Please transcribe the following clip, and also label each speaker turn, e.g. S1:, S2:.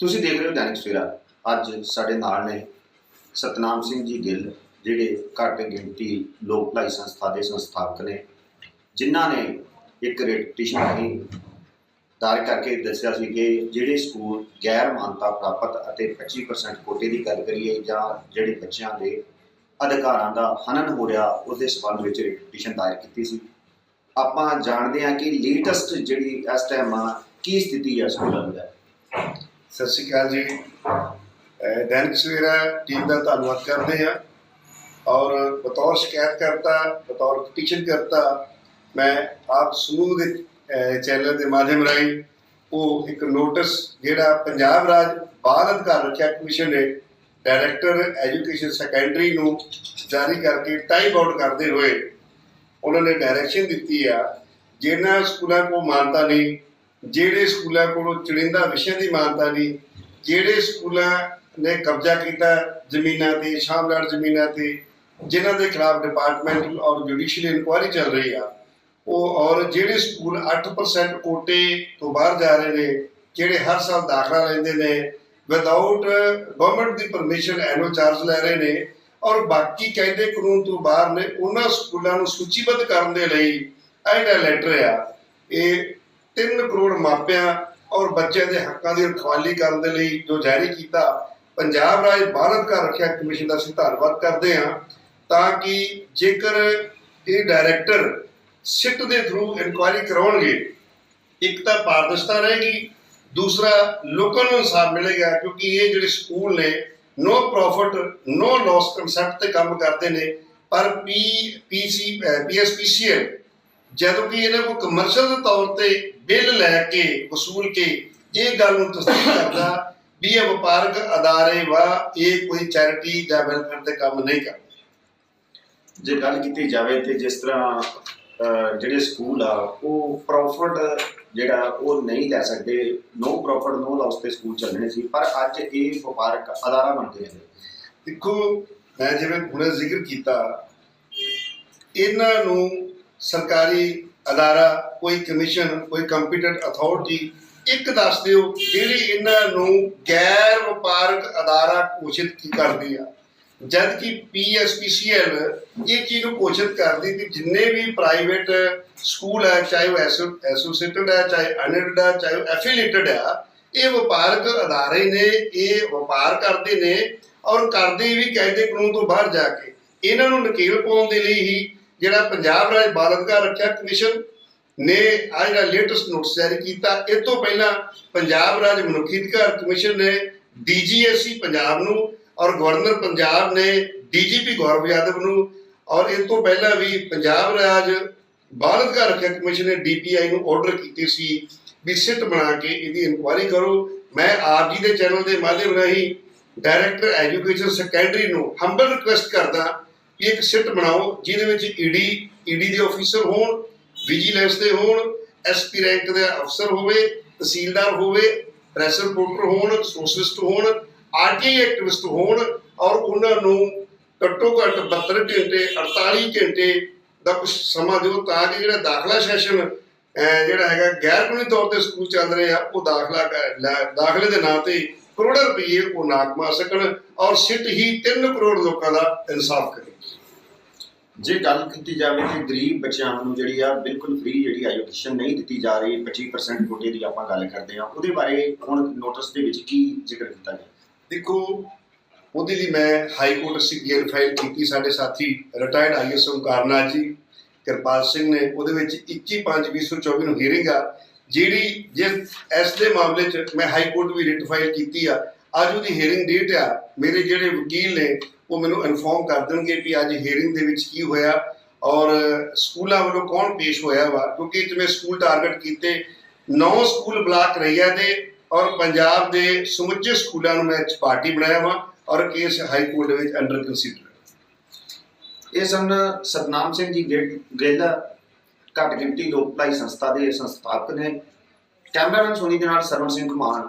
S1: ਤੁਸੀਂ ਦੇਖ ਰਹੇ ਹੋ ਦੈਨਿਕ ਸਵੇਰਾ। ਅੱਜ ਸਾਡੇ ਨਾਲ ਨੇ ਸਤਨਾਮ ਸਿੰਘ ਜੀ ਗਿੱਲ, ਜਿਹੜੇ ਘੱਟ ਗਿਣਤੀ ਲੋਕ ਭਲਾਈ ਸੰਸਥਾ ਦੇ ਸੰਸਥਾਪਕ ਨੇ, ਜਿਨ੍ਹਾਂ ਨੇ ਇੱਕ ਰੇਟ ਪਟੀਸ਼ਨ ਰਾਹੀਂ ਦਾਇਰ ਕਰਕੇ ਦੱਸਿਆ ਸੀ ਕਿ ਜਿਹੜੇ ਸਕੂਲ ਗੈਰ ਮਾਨਤਾ ਪ੍ਰਾਪਤ ਅਤੇ 25% ਕੋਟੇ ਦੀ ਗੱਲ ਕਰੀਏ ਜਾਂ ਜਿਹੜੇ ਬੱਚਿਆਂ ਦੇ ਅਧਿਕਾਰਾਂ ਦਾ ਹਨਨ ਹੋ ਰਿਹਾ ਉਸ ਦੇ ਸੰਬੰਧ ਵਿੱਚ ਰੇਟ ਪਟੀਸ਼ਨ ਦਾਇਰ ਕੀਤੀ ਸੀ। ਆਪਾਂ ਜਾਣਦੇ ਹਾਂ ਕਿ ਲੇਟੈਸਟ ਜਿਹੜੀ ਇਸ ਟਾਈਮ ਕੀ ਸਥਿਤੀ ਹੈ ਸਕੂਲਾਂ ਦੀ।
S2: ਸਤਿ ਸ਼੍ਰੀ ਅਕਾਲ ਜੀ। ਦੈਨਿਕ ਸਵੇਰਾ ਟੀਮ ਦਾ ਧੰਨਵਾਦ ਕਰਦੇ ਹਾਂ। ਔਰ ਬਤੌਰ ਸ਼ਿਕਾਇਤ ਕਰਤਾ ਬਤੌਰ ਪਟੀਸ਼ਨ ਕਰਤਾ, ਮੈਂ ਆਪ ਸਮੂਹ ਦੇ ਚੈਨਲ ਦੇ ਮਾਧਿਅਮ ਰਾਹੀਂ ਉਹ ਇੱਕ ਨੋਟਿਸ ਜਿਹੜਾ ਪੰਜਾਬ ਰਾਜ ਬਾਲ ਅਧਿਕਾਰ ਰੱਖਿਆ ਕਮਿਸ਼ਨ ਨੇ ਡਾਇਰੈਕਟਰ ਐਜੂਕੇਸ਼ਨ ਸੈਕੰਡਰੀ ਨੂੰ ਜਾਰੀ ਕਰਕੇ ਟਾਈਮ ਆਊਟ ਕਰਦੇ ਹੋਏ ਉਹਨਾਂ ਨੇ ਡਾਇਰੈਕਸ਼ਨ ਦਿੱਤੀ ਆ ਜਿਹਨਾਂ ਸਕੂਲਾਂ ਕੋਲ ਮਾਨਤਾ ਨਹੀਂ ਜਿਹੜੇ ਸਕੂਲਾਂ ਕੋਲੋਂ ਚੁਣਿੰਦਾ ਵਿਸ਼ਿਆਂ ਦੀ ਮਾਨਤਾ ਨਹੀਂ, ਜਿਹੜੇ ਸਕੂਲਾਂ ਨੇ ਕਬਜ਼ਾ ਕੀਤਾ ਜ਼ਮੀਨਾਂ ਤੇ ਸ਼ਾਮਲਾਟ ਜ਼ਮੀਨਾਂ ਤੇ, ਜਿਨ੍ਹਾਂ ਦੇ ਖਿਲਾਫ ਡਿਪਾਰਟਮੈਂਟਲ ਔਰ ਜੁਡੀਸ਼ੀਅਲ ਇਨਕੁਆਇਰੀ ਚੱਲ ਰਹੀ ਆ, ਉਹ ਔਰ ਜਿਹੜੇ ਸਕੂਲ 8% ਕੋਟੇ ਤੋਂ ਬਾਹਰ ਜਾ ਰਹੇ ਨੇ, ਜਿਹੜੇ ਹਰ ਸਾਲ ਦਾਖਲਾ ਲੈਂਦੇ ਨੇ ਵਿਦਆਊਟ ਗਵਰਨਮੈਂਟ ਦੀ ਪਰਮਿਸ਼ਨ ਐਨੂਅਲ ਚਾਰਜ ਲੈ ਰਹੇ ਨੇ, ਔਰ ਬਾਕੀ ਕਹਿੰਦੇ ਕਾਨੂੰਨ ਤੋਂ ਬਾਹਰ ਨੇ, ਉਹਨਾਂ ਸਕੂਲਾਂ ਨੂੰ ਸੂਚੀਬੱਧ ਕਰਨ ਦੇ ਲਈ ਇਹ ਲੈਟਰ ਆ, ਇਹ 3 ਕਰੋੜ ਮਾਪਿਆਂ ਔਰ ਬੱਚਿਆਂ ਦੇ ਹੱਕਾਂ ਦੀ ਰਖਵਾਲੀ ਕਰਨ ਦੇ ਲਈ ਜੋ ਜਾਰੀ ਕੀਤਾ, ਪੰਜਾਬ ਰਾਜ ਬਾਲ ਘਰ ਰੱਖਿਆ ਕਮਿਸ਼ਨ ਦਾ ਅਸੀਂ ਧੰਨਵਾਦ ਕਰਦੇ ਹਾਂ ਤਾਂ ਕਿ ਜੇਕਰ ਇਹ ਡਾਇਰੈਕਟਰ ਸਿੱਟ ਦੇ ਥਰੂ ਇਨਕੁਆਇਰੀ ਕਰਾਉਣਗੇ, ਇੱਕ ਤਾਂ ਪਾਰਦਰਸ਼ਤਾ ਰਹੇਗੀ, ਦੂਸਰਾ ਲੋਕਾਂ ਨੂੰ ਇਨਸਾਫ ਮਿਲੇਗਾ ਕਿਉਂਕਿ ਇਹ ਜਿਹੜੇ ਸਕੂਲ ਨੇ no profit no loss concept ਤੇ ਕੰਮ ਕਰਦੇ ਨੇ, ਪਰ ਪੀ ਪੀਸੀ ਪੀਐਸਪੀਸੀਐਲ ਜਦੋਂ ਕਿ ਇਹਨਾਂ ਕੋਲ ਕਮਰਸ਼ੀਅਲ ਦੇ ਤੌਰ ਤੇ ਬਿੱਲ ਲੈ ਕੇ ਵਸੂਲ ਕੇ ਇਹ ਗੱਲ ਨੂੰ ਤਸਦੀਕ ਕਰਦਾ ਵੀ ਇਹ ਵਪਾਰਕ ਅਦਾਰੇ ਵਾ ਇਹ ਕੋਈ ਚੈਰਿਟੀ ਜਾਂ ਵੈਲਫੇਅਰ ਤੇ ਕੰਮ ਨਹੀਂ ਕਰਦਾ।
S1: ਜੇ ਗੱਲ ਕੀਤੀ ਜਾਵੇ ਤੇ ਜਿਸ ਤਰ੍ਹਾਂ ਜਿਹੜੇ ਸਕੂਲ ਆ ਉਹ ਪ੍ਰੋਫਿਟ ਜਿਹੜਾ ਉਹ ਨਹੀਂ ਲੈ ਸਕਦੇ। ਨੋ ਪ੍ਰੋਫਿਟ ਨੋ ਲਾਸ ਤੇ ਸਕੂਲ ਚੱਲਣੇ ਸੀ ਪਰ ਅੱਜ ਇਹ ਵਪਾਰਕ ਅਦਾਰਾ ਬਣ ਗਏ ਨੇ।
S2: ਦੇਖੋ ਮੈਂ ਜਿਵੇਂ ਹੁਣੇ ਜ਼ਿਕਰ ਕੀਤਾ ਇਹਨਾਂ ਨੂੰ ਸਰਕਾਰੀ ਅਦਾਰਾ, ਕੋਈ ਕਮਿਸ਼ਨ, ਕੋਈ ਕੰਪੀਟੈਂਟ ਅਥਾਰਟੀ, ਇੱਕ ਦੱਸ ਦਿਓ ਜਿਹੜੀ ਇਹਨਾਂ ਨੂੰ ਗੈਰ ਵਪਾਰਕ ਅਦਾਰਾ ਘੋਸ਼ਿਤ ਕੀ ਕਰਦੀ ਆ। ਜਦ ਕਿ ਪੀਐਸਪੀਸੀਐਲ ਇਹ ਚੀਜ਼ ਨੂੰ ਘੋਸ਼ਿਤ ਕਰਦੀ ਕਿ ਜਿੰਨੇ ਵੀ ਪ੍ਰਾਈਵੇਟ ਸਕੂਲ ਹੈ ਚਾਹੇ ਉਹ ਐਸੋਸੀਏਟਡ ਹੈ ਚਾਹੇ ਅਨਐਡਡ ਹੈ ਚਾਹੇ ਉਹ ਐਫੀਲੀਏਟਡ ਹੈ ਇਹ ਵਪਾਰਕ ਅਦਾਰੇ ਨੇ, ਇਹ ਵਪਾਰ ਕਰਦੇ ਨੇ ਔਰ ਕਰਦੇ ਵੀ ਕਾਇਦੇ ਕਾਨੂੰਨ ਤੋਂ ਬਾਹਰ ਜਾ ਕੇ। ਇਹਨਾਂ ਨੂੰ ਨਕੇਲ ਪਾਉਣ ਦੇ ਲਈ ਹੀ ਜਿਹੜਾ ਪੰਜਾਬ ਰਾਜ ਬਾਲ ਅਧਿਕਾਰ ਰੱਖਿਆ ਕਮਿਸ਼ਨ ਨੇ ਆ ਜਿਹੜਾ ਲੇਟੈਸਟ ਨੋਟਿਸ ਜਾਰੀ ਕੀਤਾ। ਇਹ ਤੋਂ ਪਹਿਲਾਂ ਪੰਜਾਬ ਰਾਜ ਮਨੁੱਖੀ ਅਧਿਕਾਰ ਕਮਿਸ਼ਨ ਨੇ ਡੀਜੀਐਸਸੀ ਪੰਜਾਬ ਨੂੰ ਔਰ ਗਵਰਨਰ ਪੰਜਾਬ ਨੇ ਡੀਜੀਪੀ ਗੌਰਵ ਯਾਦਵ ਨੂੰ ਔਰ ਇਹ ਤੋਂ ਪਹਿਲਾਂ ਵੀ ਪੰਜਾਬ ਰਾਜ ਬਾਲ ਅਧਿਕਾਰ ਰੱਖਿਆ ਕਮਿਸ਼ਨ ਨੇ ਡੀਪੀਆਈ ਨੂੰ ਆਰਡਰ ਕੀਤੇ ਸੀ ਵੀ ਸਿੱਟ ਬਣਾ ਕੇ ਇਹਦੀ ਇਨਕੁਆਇਰੀ ਕਰੋ। ਮੈਂ ਆਪ ਜੀ ਦੇ ਚੈਨਲ ਦੇ ਮਾਧਿਅਮ ਰਾਹੀਂ ਡਾਇਰੈਕਟਰ ਐਜੂਕੇਸ਼ਨ ਸੈਕੰਡਰੀ ਨੂੰ ਹੰਬਲ ਰਿਕੁਐਸਟ ਕਰਦਾ ਕਿ ਇੱਕ ਸਿੱਟ ਬਣਾਓ, ਜਿਹਦੇ ਵਿੱਚ ਈਡੀ ਈਡੀ ਦੇ ਅਫੀਸਰ ਹੋਣ ਵਿਜੀਲੈਂਸ ਦੇ ਹੋਣ ਐਸਪੀ ਰੈਂਕ ਦੇ ਅਫਸਰ ਹੋਵੇ, ਤਹਿਸੀਲਦਾਰ ਹੋਵੇ ਪ੍ਰੈਸ ਰਿਪੋਰਟਰ ਹੋਣ ਸੋਸ਼ਲਿਸਟ ਹੋਣ ਆਰਟੀਆਈ ਐਕਟਿਵਿਸਟ ਹੋਣ, ਔਰ ਉਹਨਾਂ ਨੂੰ ਘੱਟੋ ਘੱਟ 72 ਘੰਟੇ 48 ਘੰਟੇ ਦਾ ਕੁਝ ਸਮਾਂ ਦਿਓ ਤਾਂ ਕਿ ਜਿਹੜਾ ਦਾਖਲਾ ਸੈਸ਼ਨ ਜਿਹੜਾ ਹੈਗਾ ਗੈਰ ਕਾਨੂੰਨੀ ਤੌਰ ਤੇ ਸਕੂਲ ਚੱਲ ਰਹੇ ਆ, ਉਹ ਦਾਖਲਾ ਦਾਖਲੇ ਦੇ ਨਾਂ ਤੇ ਕਰੋੜਾਂ ਰੁਪਏ ਉਹ ਨਾ ਕਮਾ ਸਕਣ, ਔਰ ਸਿੱਟ ਹੀ 3 ਕਰੋੜ ਲੋਕਾਂ ਦਾ ਇਨਸਾਫ ਕਰੇ।
S1: ਜੇ ਗੱਲ ਕੀਤੀ ਜਾਵੇ ਤੇ ਗਰੀਬ ਬੱਚਿਆਂ ਨੂੰ ਜਿਹੜੀ ਆ ਬਿਲਕੁਲ ਫ੍ਰੀ ਜਿਹੜੀ ਐਜੂਕੇਸ਼ਨ ਨਹੀਂ ਦਿੱਤੀ ਜਾ ਰਹੀ 25% ਕੋਟੇ ਦੀ ਆਪਾਂ ਗੱਲ ਕਰਦੇ ਆ ਉਹਦੇ ਬਾਰੇ ਹੁਣ ਨੋਟਿਸ ਦੇ ਵਿੱਚ ਕੀ ਜ਼ਿਕਰ ਕੀਤਾ ਗਿਆ?
S2: ਦੇਖੋ, ਉਹਦੇ ਲਈ ਮੈਂ ਹਾਈ ਕੋਰਟ ਸੀਪੀਐਲ ਫਾਈਲ ਕੀਤੀ ਸਾਡੇ ਸਾਥੀ ਰਿਟਾਇਰਡ ਆਈਐਸ ਓਮਕਾਰਨਾਥ ਜੀ, ਕਿਰਪਾਲ ਸਿੰਘ ਨੇ, ਉਹਦੇ ਵਿੱਚ 21/5/2024 ਨੂੰ ਹੀਅਰਿੰਗ ਆ, ਜਿਹੜੀ ਜਿਸ ਇਸ ਦੇ ਮਾਮਲੇ 'ਚ ਮੈਂ ਹਾਈ ਕੋਰਟ ਵੀ ਰਿਟ ਫਾਈਲ ਕੀਤੀ ਆ ਅੱਜ ਉਹਦੀ ਹੀਅਰਿੰਗ ਡੇਟ ਆ, ਮੇਰੇ ਜਿਹੜੇ ਵਕੀਲ ਨੇ, ਉਹ ਮੈਨੂੰ ਇਨਫੋਰਮ ਕਰ ਦੇਣਗੇ ਵੀ ਅੱਜ ਹੀਅਰਿੰਗ ਦੇ ਵਿੱਚ ਕੀ ਹੋਇਆ ਔਰ ਸਕੂਲਾਂ ਵੱਲੋਂ ਕੌਣ ਪੇਸ਼ ਹੋਇਆ ਵਾ, ਕਿਉਂਕਿ ਜਿਵੇਂ ਸਕੂਲ ਟਾਰਗੇਟ ਕੀਤੇ, ਨੌ ਸਕੂਲ ਬਲਾਕ ਰਈਆ ਦੇ ਔਰ ਪੰਜਾਬ ਦੇ ਸਮੁੱਚੇ ਸਕੂਲਾਂ ਨੂੰ ਮੈਂ ਪਾਰਟੀ ਬਣਾਇਆ ਵਾ ਔਰ ਕੇਸ ਹਾਈ ਕੋਰਟ ਦੇ ਵਿੱਚ ਅੰਡਰ ਕੰਸੀਡਰ
S1: ਇਹ ਸਨ ਸਤਨਾਮ ਸਿੰਘ ਜੀ ਗਿੱਲ ਗਿੱਲ ਘੱਟ ਗਿਣਤੀ ਲੋਕ ਭਲਾਈ ਸੰਸਥਾ ਦੇ ਸੰਸਥਾਪਕ ਨੇ। ਕੈਮਰਾਮੈਨ ਸੋਨੀ ਦੇ ਨਾਲ ਸਰਵਨ ਸਿੰਘ ਕੁਮਾਰ।